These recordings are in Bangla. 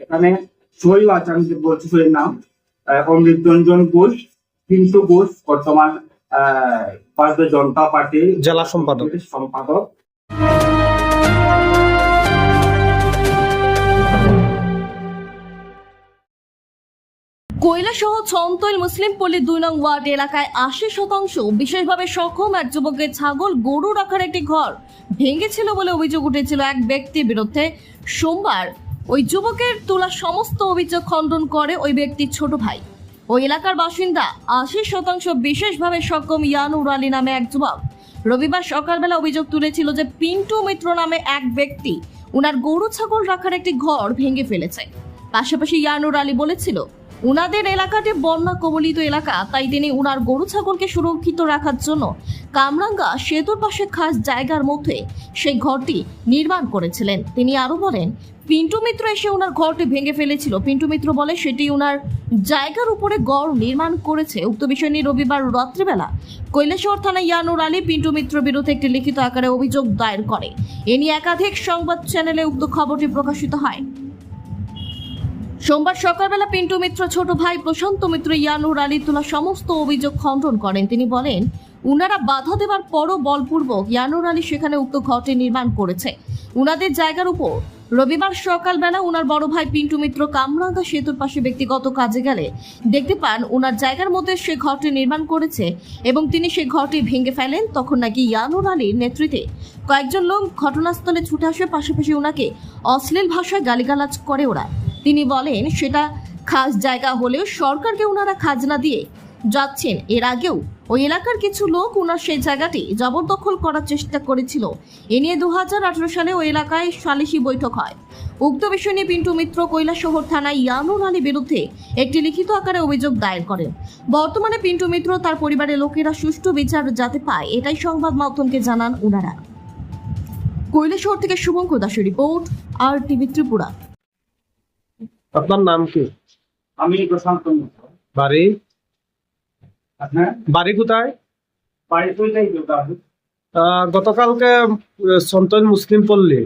এখানে সইও আছে আমি বলছি সইয়ের নাম অমৃত রঞ্জন ঘোষ পিন্টু ঘোষ বর্তমান আহ, ভারতীয় জনতা পার্টি জেলা সম্পাদক। সম্পাদক। কৈলাসহ ছন্তৈল মুসলিম পল্লী দুই নং ওয়ার্ড এলাকায় আশি শতাংশ বিশেষভাবে সক্ষম এক যুবকের ছাগল গরু রাখার একটি ঘর ভেঙেছিল বলে অভিযোগ উঠেছিল এক ব্যক্তির বিরুদ্ধে। সোমবার ওই যুবকের তোলা সমস্ত অভিযোগ খণ্ডন করে ওই ব্যক্তির ছোট ভাই। ওই এলাকার বাসিন্দা আশি শতাংশ বিশেষভাবে সক্ষম ইয়ানুর আলী নামে এক যুবক। রবিবার সকালবেলা অভিযোগ তুলেছিল যে পিন্টু মিত্র নামে এক ব্যক্তি উনার গরু ছাগল রাখার একটি ঘর ভেঙে ফেলেছে। পাশাপাশি ইয়ানুর আলী বলেছিল উনাদের এলাকাটি বন্যা কবলিত এলাকা। তাই তিনি উনার গরু ছাগলকে সুরক্ষিত রাখার জন্য কামরাঙ্গা সেতুর পাশে খাস জায়গার মধ্যে সেই ঘরটি নির্মাণ করেছিলেন। তিনি আরও বলেন, পিন্টু মিত্র এসে ওনার ঘরটি ভেঙে ফেলেছিল। পিন্টু মিত্র বলে, সেটি ওনার জায়গার উপরে গড় নির্মাণ করেছে। উক্ত বিষয় নিয়ে রবিবার রাত্রিবেলা কৈলাসহর থানায় ইয়ানুর আলী পিন্টু মিত্র বিরুদ্ধে একটি লিখিত আকারে অভিযোগ দায়ের করে। এ নিয়ে একাধিক সংবাদ চ্যানেলে উক্ত খবরটি প্রকাশিত হয়। সোমবার সকালবেলা পিন্টু মিত্র, ছোট ভাই প্রশান্ত মিত্র ইয়ানুর আলী তোলা সমস্ত অভিযোগ খণ্ডন করেন। তিনি বলেন, উনারা বাধা দেওয়ার পরও বলপূর্বক ইয়ানুর আলী সেখানে উক্ত ঘরটি নির্মাণ করেছে। উনাদের জায়গার উপর রবিবার সকালবেলা উনার বড় ভাই পিন্টু মিত্র কামরাঙ্গা সেতুর পাশে ব্যক্তিগত কাজে গেলে দেখতে পান, উনার জায়গার মধ্যে সে ঘরটি নির্মাণ করেছে এবং তিনি সেই ঘরটি ভেঙে ফেলেন। তখন নাকি ইয়ানুর আলীর নেতৃত্বে কয়েকজন লোক ঘটনাস্থলে ছুটে আসে। পাশাপাশি ওনাকে অশ্লীল ভাষায় গালিগালাজ করে ওরা। তিনি বলেন, সেটা খাস জায়গা হলেও সরকারকে ওনারা খাজনা দিয়ে যাচ্ছেন। এর আগেও ওই এলাকার কিছু লোক ওনার সেই জায়গাটি জবরদখল করার চেষ্টা করেছিল। এ নিয়ে দুহাজার আঠেরো সালে ওই এলাকায় সালিশি বৈঠক হয়। উক্ত বিষয় নিয়ে পিন্টু মিত্র কৈলাসহর থানায় ইয়ানুর আলী বিরুদ্ধে একটি লিখিত আকারে অভিযোগ দায়ের করেন। বর্তমানে পিন্টু মিত্র তার পরিবারের লোকেরা সুষ্ঠু বিচার যাতে পায়, এটাই সংবাদ মাধ্যমকে জানান ওনারা কৈলাসহর থেকে শুভঙ্কর দাসের রিপোর্ট, আর টিভি ত্রিপুরা। আপনার নাম কি? আমি প্রশান্ত বাড়ি? বাড়ি কোথায়? গতকালকে সন্তন মুসলিম পল্লী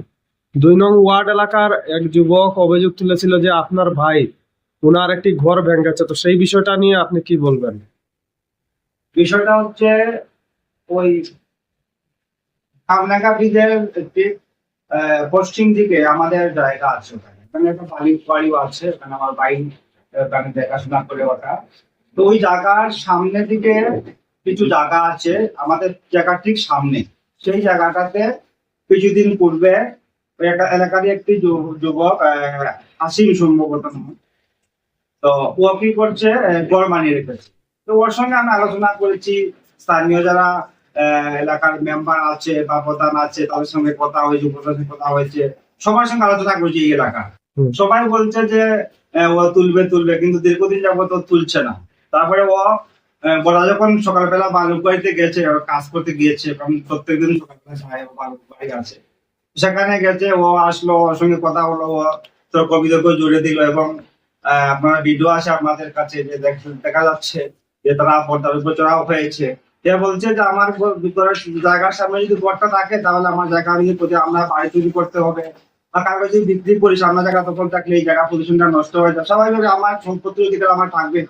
দুই নং ওয়ার্ড এলাকার এক যুবক অভিযোগ তুলেছিল যে আপনার ভাই ওনার একটি ঘর ভেঙেছে। তো সেই বিষয়টা নিয়ে আপনি কি বলবেন? বিষয়টা হচ্ছে ওই খামনাগা ব্রিজের পশ্চিম দিকে আমাদের জায়গা আছে ওখানে। ওখানে একটা বাড়ি বাড়িও আছে ওখানে আমার বাড়ি ওখানে দেখাশোনা করে ওঠা তো ওই জায়গার সামনের দিকে কিছু জায়গা আছে, আমাদের জায়গার ঠিক সামনে। সেই জায়গাটাতে কিছুদিন পূর্বে একটা এলাকারই একটি যুবক হাসিম সম্ভবত তো ও কি করছে গড় মানিয়ে রেখেছে। তো ওর সঙ্গে আমি আলোচনা করেছি। স্থানীয় যারা এলাকার মেম্বার আছে বা প্রধান আছে, তাদের সঙ্গে কথা হয়েছে, প্রশাসনের কথা হয়েছে, সবার সঙ্গে আলোচনা করেছি এই এলাকা। সবাই বলছে যে ও তুলবে তুলবে, কিন্তু দীর্ঘদিন যাবত তুলছে না। তারপরে ও বলা যখন সকালবেলা বালুবাড়িতে গেছে কাজ করতে গিয়েছে, কারণ প্রত্যেকদিন সকালবেলা যায় বালুবাড়ি আছে। সেখানে গেছে, ও আসলো, ওর সঙ্গে কথা হলো, ও তর্ক বিতর্ক জুড়ে দিল এবং আপনার ভিডিও আছে আপনাদের কাছে, যে দেখা যাচ্ছে যে তারা পর্দার উপর চড়াও হয়েছে। সে বলছে যে, আমার ভিতরে জায়গার সামনে যদি ঘরটা থাকে, তাহলে আমার জায়গা প্রতি আমরা বাড়ি তৈরি করতে হবে। বা কারও যদি বিক্রি করি সামনে জায়গা তখন থাকলে এই জায়গা পজিশনটা নষ্ট হয়ে যায়। স্বাভাবিকভাবে আমার সম্পত্তির অধিকার আমার থাকবে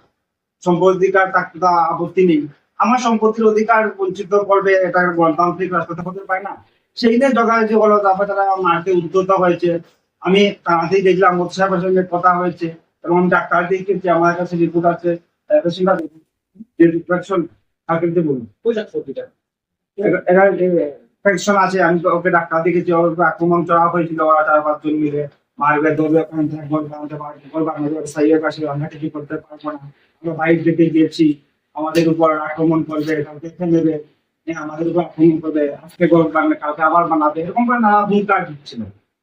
সম্পত্তির অধিকার থাকতে আপত্তি নেই। আমার সম্পত্তির অধিকার বঞ্চিত করবে এটা গণতান্ত্রিক রাষ্ট্র হতে পারে না। সেই নিয়ে জগাজি হলো তারপরে তারা মারতে উদ্যত হয়েছে। আমি তাড়াতাড়ি দেখলাম মোদ সাহেবের সঙ্গে কথা হয়েছে এবং ডাক্তার দিয়েছি আমার কাছে রিপোর্ট আছে। যে ইনফেকশন থাকে বলুন আছে আমি ওকে ডাক্তার দেখেছি ওর আক্রমণ চড়া হয়েছিল ওরা চার পাঁচজন মিলে। মারবে আমাদের সাইয়ের পাশে আমরা কিছু করতে পারব না। আমরা বাইক থেকে গিয়েছি আমাদের উপর আক্রমণ করবে কালকে নেবে হ্যাঁ, আমাদের উপর আক্রমণ করবে আজকে করবে কালকে আবার বানাবে এরকম করে নানা হুঙ্কার দিচ্ছিল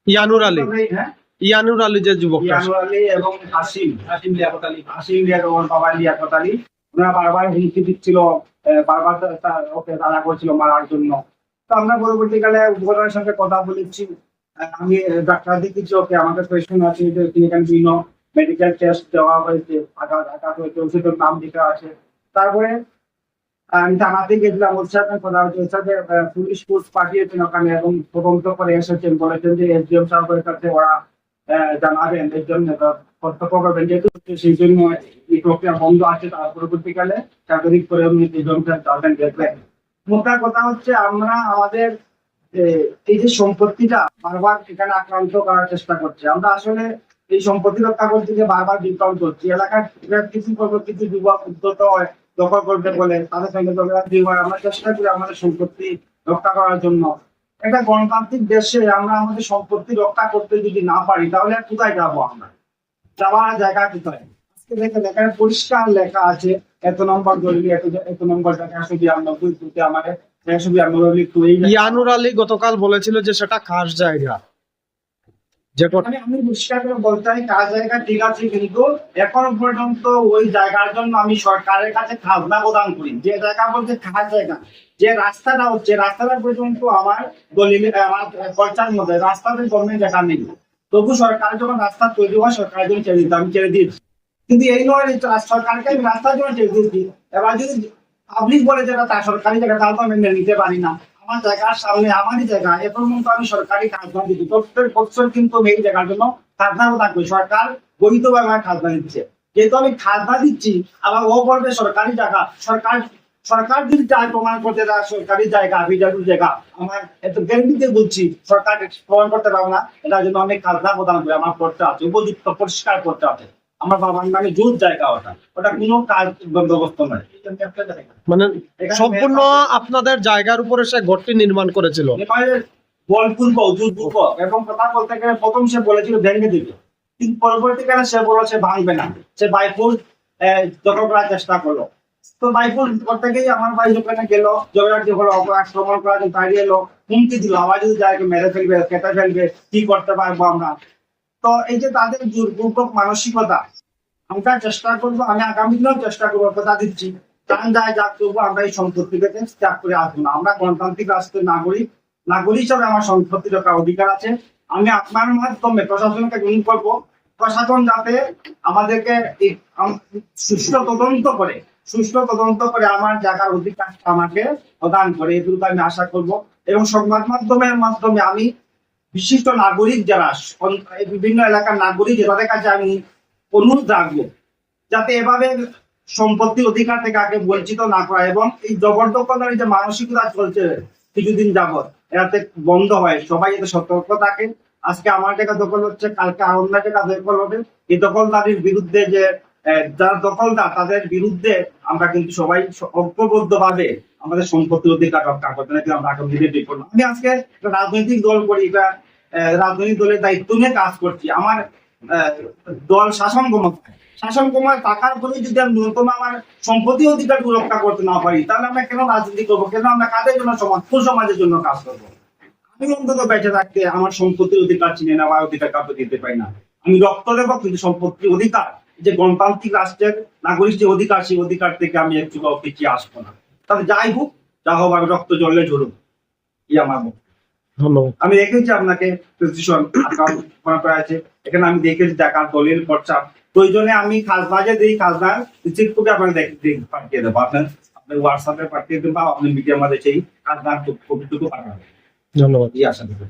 ইয়ানুর আলী। হ্যাঁ? ইয়ানুর আলী যে যুবকটা ইয়ানুর আলী এবং হাসিম হাসিম লিয়াকত আলী হাসিম লিয়াকত ওর বাবা লিয়াকত আলী ওনারা বারবার হুমকি দিচ্ছিল বারবার ওকে তাড়া করছিল মারার জন্য। তো আমরা পরবর্তীকালে উপকরণের সঙ্গে কথা বলেছি। আমি ডাক্তার দেখিয়েছি, ওকে আমাদের পেশেন্ট আছে এখানে বিভিন্ন মেডিকেল টেস্ট দেওয়া হয়েছে ঢাকা ঢাকা হয়েছে, ওষুধের নাম লেখা আছে। তারপরে, আমি থানাতে গেছিলাম, ওর সাথে কথা হচ্ছে ওর সাথে পুলিশ ফোর্স পাঠিয়েছেন ওখানে এবং তদন্ত করে এসেছেন, বলেছেন যে এসডিএম সাহেবের কাছে ওরা জানাবেন, এর জন্য কর্তব্য করবেন। যেহেতু সেই জন্য এই প্রক্রিয়া বন্ধ আছে, তার পরবর্তীকালে চাকরি করে উনি জন্য যাবেন দেখবেন। মোটা কথা হচ্ছে আমরা আমাদের এই যে সম্পত্তিটা বারবার এখানে আক্রান্ত করার চেষ্টা করছে। আমরা আসলে এই সম্পত্তি রক্ষা করতে গিয়ে বারবার বিভ্রান্ত হচ্ছি। এলাকার কিছু কিছু যুবক, উদ্যত হয়, দখল করতে বলে, তাদের সঙ্গে আমরা চেষ্টা করি আমাদের সম্পত্তি রক্ষা করার জন্য। একটা গণতান্ত্রিক দেশে আমরা আমাদের সম্পত্তি রক্ষা করতে যদি না পারি, তাহলে আর কোথায় যাব আমরা? যাওয়ার জায়গা কোথায়? দেখে পরিষ্কার লেখা আছে এত নম্বর এত এত নম্বর জায়গা একশো বিরানব্বই বিরানব্বই এই ইয়ানুর আলী গতকাল বলেছিল যে সেটা খাস জায়গা। আমি আমি পরিষ্কার করে বলতে চাই কাজ জায়গা ঠিক আছে কিন্তু এখনও পর্যন্ত ওই জায়গার জন্য আমি সরকারের কাছে খাজনা প্রদান করি। যে জায়গা বলতে খাস জায়গা। যে রাস্তাটা হচ্ছে রাস্তাটা পর্যন্ত আমার দলিল আমার খরচার মধ্যে রাস্তাতে গভর্নমেন্ট দেখা নেই। তবু সরকার যখন রাস্তা তৈরি হয় সরকারের জন্য ছেড়ে দিতে আমি ছেড়ে দিয়েছি। কিন্তু এই নয় সরকারকে আমি রাস্তার জন্য ছেড়ে দিয়েছি এবার যদি পাবলিক বলে যেটা তার সরকারি জায়গা তাহলে তো আমি মেনে নিতে পারি না। আমার জায়গার সামনে, আমারই জায়গা এখন কিন্তু আমি সরকারি খাজনা দিচ্ছি প্রত্যেক বছর কিন্তু এই জায়গার জন্য খাজনা প্রদান করি সরকার বৈধভাবে আমার খাজনা দিচ্ছে। যেহেতু আমি খাজনা দিচ্ছি, আবার ও বলবে সরকারি জায়গা, সরকার সরকার যদি চায় প্রমাণ করতে দেয় সরকারি জায়গা বিজাপুর জায়গা, আমার এত গ্যারেন্টিতে বলছি, সরকার প্রমাণ করতে পারবে না। এটার জন্য আমি খাজনা প্রদান করি। আমার করতে আছে, উপযুক্ত, পরিষ্কার করতে আছে। আমার বাবার নামে জোর জায়গা ওটা ওটা কোনো কাজ বন্দোবস্ত নয়। মানে সম্পূর্ণ আপনাদের জায়গার উপরে সে ঘরটি নির্মাণ করেছিল। নেপালের এবং কথা বলতে গেলে প্রথম সে বলেছিল ভেঙে দিবে। কিন্তু পরবর্তীকালে সে বলল সে ভাঙবে না। সে বাইপুর দখল করার চেষ্টা করল। তো বাইপুর করতে গিয়ে আমার ভাই ওখানে গেল জগরাটি হলো আক্রমণ করার জন্য তাড়িয়ে এলো হুমকি দিল আবার যদি জায়গাকে মেরে ফেলবে কেটে ফেলবে কি করতে পারব আমরা? তো এই যে তাদের দুর্ভোগ মানসিকতা, আমরা চেষ্টা করব, আমি আগামী দিনেও চেষ্টা করব কথা দিচ্ছি। প্রাণ যায় যা করব আমরা এই সম্পত্তি থেকে ত্যাগ করে আসব না। আমরা গণতান্ত্রিক রাষ্ট্রের নাগরিক নাগরিক হিসাবে আমার সম্পত্তি রক্ষার অধিকার আছে। আমি আপনার মাধ্যমে প্রশাসনকে গুণ করব। প্রশাসন যাতে আমাদেরকে সুষ্ঠু তদন্ত করে, সুষ্ঠু তদন্ত করে আমার জায়গার অধিকার আমাকে প্রদান করে। এগুলো আমি আশা করব। এবং সংবাদ মাধ্যমের মাধ্যমে আমি বিশিষ্ট নাগরিক যারা বিভিন্ন এলাকার নাগরিক তাদের কাছে আমি অনুরোধ রাখব যাতে এভাবে সম্পত্তির অধিকার থেকে আগে বঞ্চিত না করা এবং এই জবরদখলের যে মানসিকতা চলছে কিছুদিন যাবৎ, এটাতে বন্ধ হয়। সবাই যাতে সতর্ক থাকে। আজকে আমার জায়গা দখল হচ্ছে, কালকে অন্য জায়গা দখল হবে এই দখলদারির বিরুদ্ধে যে যারা দখলদার, তাদের বিরুদ্ধে আমরা কিন্তু সবাই ঐক্যবদ্ধ ভাবে আমাদের সম্পত্তির অধিকার রক্ষা করতে নাকি আমরা আগামী দিনে আমি আজকে রাজনৈতিক দল করি, এটা রাজনৈতিক দলের দায়িত্ব নিয়ে কাজ করছি। আমার দল শাসন ক্ষমতায় শাসন ক্ষমতায় থাকার পরে যদি আমি ন্যূনতম আমার সম্পত্তি অধিকার রক্ষা করতে না পারি, তাহলে আমরা কেন রাজনীতি করব? কেন আমরা কাদের জন্য সমাজ সমাজের জন্য কাজ করব? আমি অন্তত বেঁচে থাকতে আমার সম্পত্তির অধিকার চিনে নেওয়ার অধিকার কাউকে দিতে পারি না। আমি রক্ত দেবো, কিন্তু সম্পত্তির অধিকার, যে গণতান্ত্রিক রাষ্ট্রের নাগরিক যে অধিকার, সেই অধিকার থেকে আমি একটু পিছিয়ে আসব না। তাহলে যাই হোক, যা হোক রক্ত জলে ঝরুক ই আমার বক্তব্য। ধন্যবাদ। আমি দেখেছি আপনাকে প্রেসক্রিপশন আছে। এখানে আমি দেখেছি টাকার দলিল খরচা প্রয়োজনে আমি খাজনা যে দিই খাজনা রিসিভ করে আপনাকে পাঠিয়ে দেবো। আপনার আপনি হোয়াটসঅ্যাপে পাঠিয়ে দেবো বা আপনি মিডিয়ার মধ্যে সেই খাজনার কপিটুকু পাঠাবেন ধন্যবাদ। এই আশা করি।